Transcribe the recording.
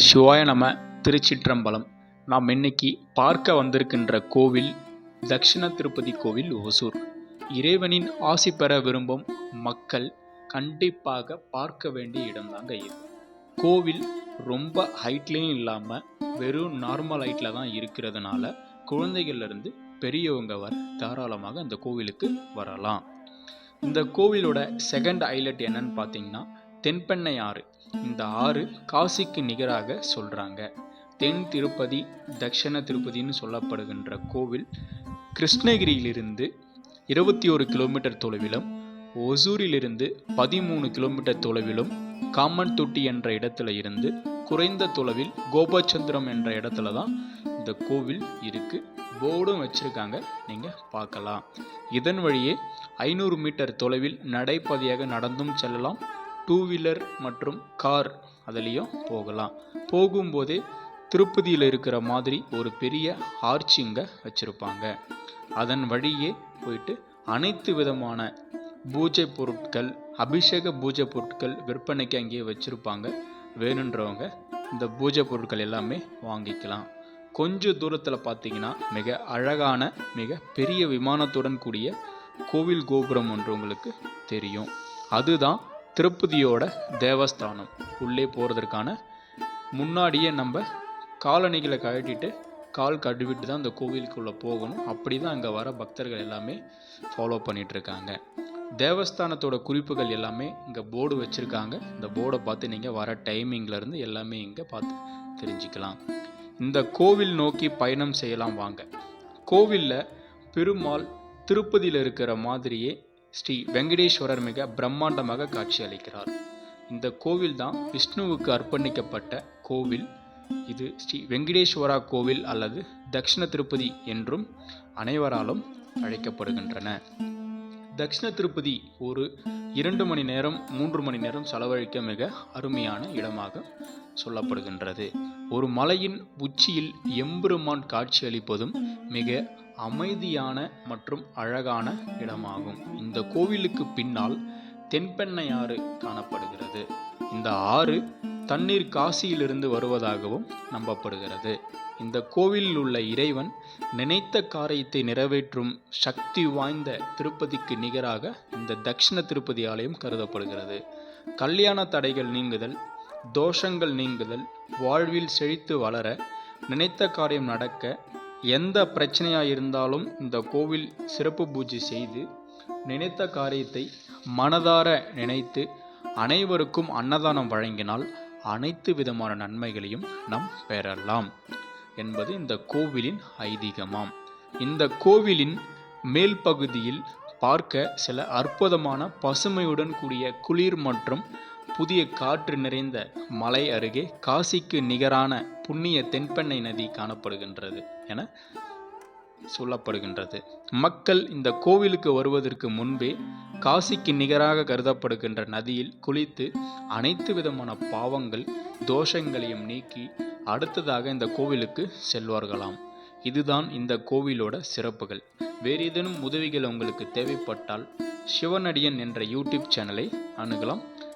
சிவாய நம திருச்சிற்றம்பலம். நாம் இன்னைக்கு பார்க்க வந்திருக்கின்ற கோவில் தக்ஷிண திருப்பதி கோவில் ஒசூர் இறைவனின் ஆசி பெற விரும்பும் மக்கள் கண்டிப்பாக பார்க்க வேண்டிய இடம்தாங்க இது. கோவில் ரொம்ப ஹைட்லேயும் இல்லாமல் வெறும் நார்மல் ஹைட்டில் தான் இருக்கிறதுனால குழந்தைகள்லேருந்து பெரியவங்க வர தாராளமாக அந்த கோவிலுக்கு வரலாம். இந்த கோவிலோட செகண்ட் ஹைலைட் என்னன்னு பார்த்தீங்கன்னா தென்பெண்ணை ஆறு. இந்த ஆறு காசிக்கு நிகராக சொல்கிறாங்க தென் திருப்பதி தக்ஷண திருப்பதின்னு சொல்லப்படுகின்ற கோவில் கிருஷ்ணகிரியிலிருந்து இருபத்தி ஒரு கிலோமீட்டர் தொலைவிலும் ஒசூரிலிருந்து பதிமூணு கிலோமீட்டர் தொலைவிலும் காமன் தொட்டி என்ற இடத்துல இருந்து குறைந்த தொலைவில் கோபாச்சந்திரம் என்ற இடத்துல தான் இந்த கோவில் இருக்கு. போர்டும் வச்சுருக்காங்க. நீங்கள் பார்க்கலாம். இதன் வழியே ஐநூறு மீட்டர் தொலைவில் நடைபாதையாக நடந்தும் செல்லலாம். டூ வீலர் மற்றும் கார் அதுலேயும் போகலாம். போகும்போதே திருப்பதியில் இருக்கிற மாதிரி ஒரு பெரிய ஆர்ச்சிங்க இங்கே வச்சுருப்பாங்க. அதன் வழியே போயிட்டு அனைத்து விதமான பூஜை பொருட்கள் அபிஷேக பூஜை பொருட்கள் விற்பனைக்கு அங்கேயே வச்சுருப்பாங்க. வேணுன்றவங்க இந்த பூஜை பொருட்கள் எல்லாமே வாங்கிக்கலாம். கொஞ்ச தூரத்தில் பார்த்தீங்கன்னா மிக அழகான மிக பெரிய விமானத்துடன் கூடிய கோவில் கோபுரம் ஒன்று உங்களுக்கு தெரியும். அதுதான் திருப்பதியோட தேவஸ்தானம். உள்ளே போகிறதுக்கான முன்னாடியே நம்ம காலணிகளை கழட்டிட்டு கால் கழுவிட்டு தான் அந்த கோவிலுக்குள்ளே போகணும். அப்படி தான் அங்கே வர பக்தர்கள் எல்லாமே ஃபாலோ பண்ணிகிட்ருக்காங்க தேவஸ்தானத்தோட குறிப்புகள் எல்லாமே இங்கே போர்டு வச்சுருக்காங்க. இந்த போர்டை பார்த்து நீங்கள் வர டைமிங்லேருந்து எல்லாமே இங்கே பார்த்து தெரிஞ்சுக்கலாம். இந்த கோவில் நோக்கி பயணம் செய்யலாம் வாங்க. கோவிலில் பெருமாள் திருப்பதியில் இருக்கிற மாதிரியே ஸ்ரீ வெங்கடேஸ்வரர் மிக பிரம்மாண்டமாக காட்சி அளிக்கிறார் இந்த கோவில் தான் விஷ்ணுவுக்கு அர்ப்பணிக்கப்பட்ட கோவில். இது ஸ்ரீ வெங்கடேஸ்வரா கோவில் அல்லது தக்ஷண திருப்பதி என்றும் அனைவராலும் அழைக்கப்படுகின்றன. தக்ஷண திருப்பதி ஒரு இரண்டு மணி நேரம் மூன்று மணி நேரம் செலவழிக்க மிக அருமையான இடமாக சொல்லப்படுகின்றது. ஒரு மலையின் உச்சியில் எம்பெருமான் காட்சி அளிப்பதும் மிக அமைதியான மற்றும் அழகான இடமாகும். இந்த கோவிலுக்கு பின்னால் தென்பெண்ணை ஆறு காணப்படுகிறது. இந்த ஆறு தண்ணீர் காசியிலிருந்து வருவதாகவும் நம்பப்படுகிறது. இந்த கோவிலில் உள்ள இறைவன் நினைத்த காரியத்தை நிறைவேற்றும் சக்தி வாய்ந்த திருப்பதிக்கு நிகராக இந்த தக்ஷண திருப்பதி ஆலயம் கருதப்படுகிறது. கல்யாண தடைகள் நீங்குதல் தோஷங்கள் நீங்குதல் வாழ்வில் செழித்து வளர நினைத்த காரியம் நடக்க எந்த பிரச்சனையாக இருந்தாலும் இந்த கோவில் சிறப்பு பூஜை செய்து நினைத்த காரியத்தை மனதார நினைத்து அனைவருக்கும் அன்னதானம் வழங்கினால் அனைத்து விதமான நன்மைகளையும் நாம் பெறலாம் என்பது இந்த கோவிலின் ஐதீகமாம். இந்த கோவிலின் மேல் பகுதியில் பார்க்க சில அற்புதமான பசுமையுடன் கூடிய குளிர் மற்றும் புதிய காற்று நிறைந்த மலை அருகே காசிக்கு நிகரான புண்ணிய தென்பெண்ணை நதி காணப்படுகின்றது என சொல்லப்படுகின்றது. மக்கள் இந்த கோவிலுக்கு வருவதற்கு முன்பே காசிக்கு நிகராக கருதப்படுகின்ற நதியில் குளித்து அனைத்து விதமான பாவங்கள் தோஷங்களையும் நீக்கி அடுத்ததாக இந்த கோவிலுக்கு செல்வார்களாம். இதுதான் இந்த கோவிலோட சிறப்புகள். வேறு ஏதேனும் உதவிகள் உங்களுக்கு தேவைப்பட்டால் சிவனடியன் என்ற யூடியூப் சேனலை அணுகலாம்.